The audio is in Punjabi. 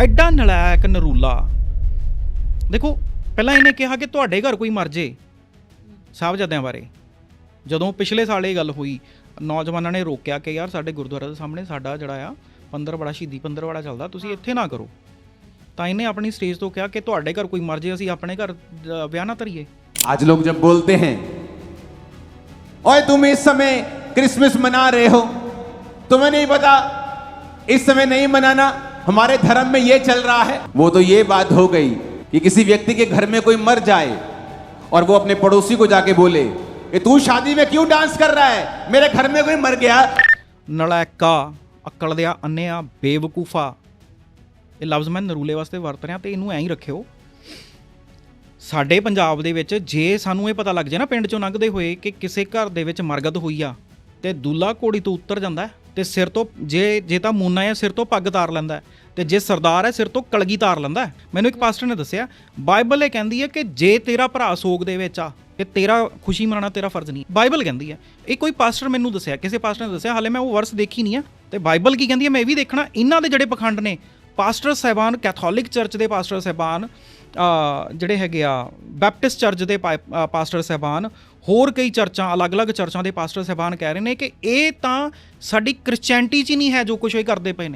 ਐਡਾ ਨਲਾਇਕ ਨਰੂਲਾ ਦੇਖੋ ਪਹਿਲਾਂ ਇਹਨੇ ਕਿਹਾ ਕਿ ਤੁਹਾਡੇ ਘਰ ਕੋਈ ਮਰ ਜੇ ਸਾਹਿਬਜ਼ਾਦਿਆਂ ਬਾਰੇ ਜਦੋਂ ਪਿਛਲੇ ਸਾਲ ਇਹ ਗੱਲ ਹੋਈ ਨੌਜਵਾਨਾਂ ਨੇ ਰੋਕਿਆ ਕਿ ਯਾਰ ਸਾਡੇ ਗੁਰਦੁਆਰਾ ਦੇ ਸਾਹਮਣੇ ਸਾਡਾ ਜਿਹੜਾ ਆ ਪੰਦਰ ਬੜਾ ਸ਼ਹੀਦੀ ਪੰਦਰ ਬੜਾ ਚੱਲਦਾ ਤੁਸੀਂ ਇੱਥੇ ਨਾ ਕਰੋ ਤਾਂ ਇਹਨੇ ਆਪਣੀ ਸਟੇਜ ਤੋਂ ਕਿਹਾ ਕਿ ਤੁਹਾਡੇ ਘਰ ਕੋਈ ਮਰ ਜੇ ਅਸੀਂ ਆਪਣੇ ਘਰ ਅ, ਵਿਆਹ ਨਾ ਧਰੀਏ आज लोग जब बोलते हैं ओए तुम इस समय क्रिसमस मना रहे हो तुम्हें नहीं पता इस समय नहीं मनाना हमारे धर्म में ये चल रहा है वो तो ये बात हो गई कि किसी व्यक्ति के घर में कोई मर जाए और वो अपने पड़ोसी को जाके बोले कि तू शादी में क्यों डांस कर रहा है मेरे घर में कोई मर गया ਨਲਾਇਕਾ ਅਕਲ ਦਿਆ ਅੰਨਿਆ ਬੇਵਕੂਫਾ ਇਹ ਲਫ਼ਜ਼ ਮੈਂ ਨਰੂਲੇ ਵਾਸਤੇ ਵਰਤ ਰਿਹਾ ਤੇ ਇਹਨੂੰ ਐਂ ਹੀ ਰੱਖਿਓ ਸਾਡੇ ਪੰਜਾਬ ਦੇ ਵਿੱਚ ਜੇ ਸਾਨੂੰ ਇਹ ਪਤਾ ਲੱਗ ਜਾਏ ਨਾ ਪਿੰਡ ਚੋਂ ਲੰਘਦੇ ਹੋਏ ਕਿ ਕਿਸੇ ਘਰ ਦੇ ਵਿੱਚ ਮਰਗਤ ਹੋਈ ਆ ਤੇ ਦੁੱਲਾ ਘੋੜੀ ਤੋਂ ਉੱਤਰ ਜਾਂਦਾ ਹੈ ਤੇ ਸਿਰ ਤੋਂ ਜੇ ਜੇ ਤਾਂ ਮੂਨਾ ਹੈ, ਸਿਰ ਤੋਂ ਪੱਗ ਤਾਰ ਲੈਂਦਾ ਹੈ। ਤੇ ਜੇ ਸਰਦਾਰ ਹੈ, ਸਿਰ ਤੋਂ ਕਲਗੀ ਤਾਰ ਲੈਂਦਾ ਮੈਨੂੰ ਇੱਕ ਪਾਸਟਰ ਨੇ ਦੱਸਿਆ, ਬਾਈਬਲ ਇਹ ਕਹਿੰਦੀ ਹੈ ਕਿ ਜੇ ਤੇਰਾ ਭਰਾ ਸੋਗ ਦੇ ਵਿੱਚ ਆ, ਤੇ ਤੇਰਾ ਖੁਸ਼ੀ ਮਨਾਉਣਾ ਤੇਰਾ ਫਰਜ਼ ਨਹੀਂ ਬਾਈਬਲ ਕਹਿੰਦੀ ਹੈ। ਇਹ ਕੋਈ ਪਾਸਟਰ ਮੈਨੂੰ ਦੱਸਿਆ, ਕਿਸੇ ਪਾਸਟਰ ਨੇ ਦੱਸਿਆ, ਹਾਲੇ ਮੈਂ ਉਹ ਵਰਸ ਦੇਖੀ ਨਹੀਂ ਆ। ਤੇ ਬਾਈਬਲ ਕੀ ਕਹਿੰਦੀ ਹੈ? ਮੈਂ ਇਹ ਵੀ ਦੇਖਣਾ, ਇਹਨਾਂ ਦੇ ਜਿਹੜੇ ਪਖੰਡ ਨੇ ਪਾਸਟਰ ਸਾਹਿਬਾਨ, ਕੈਥੋਲਿਕ ਚਰਚ ਦੇ ਪਾਸਟਰ ਸਾਹਿਬਾਨ ਜਿਹੜੇ ਹੈਗੇ ਆ, ਬੈਪਟਿਸਟ ਚਰਚ ਦੇ ਪਾਸਟਰ ਸਾਹਿਬਾਨ, ਹੋਰ ਕਈ ਚਰਚਾਂ, ਅਲੱਗ-ਅਲੱਗ ਚਰਚਾਂ ਦੇ ਪਾਸਟਰ ਸਾਹਿਬਾਨ ਕਹਿ ਰਹੇ ਨੇ ਕਿ ਇਹ ਤਾਂ ਸਾਡੀ ਕ੍ਰਿਸਚੀਅਨਟੀ 'ਚ ਹੀ ਨਹੀਂ ਹੈ ਜੋ ਕੁਝ ਇਹ ਕਰਦੇ ਪਏ ਨੇ।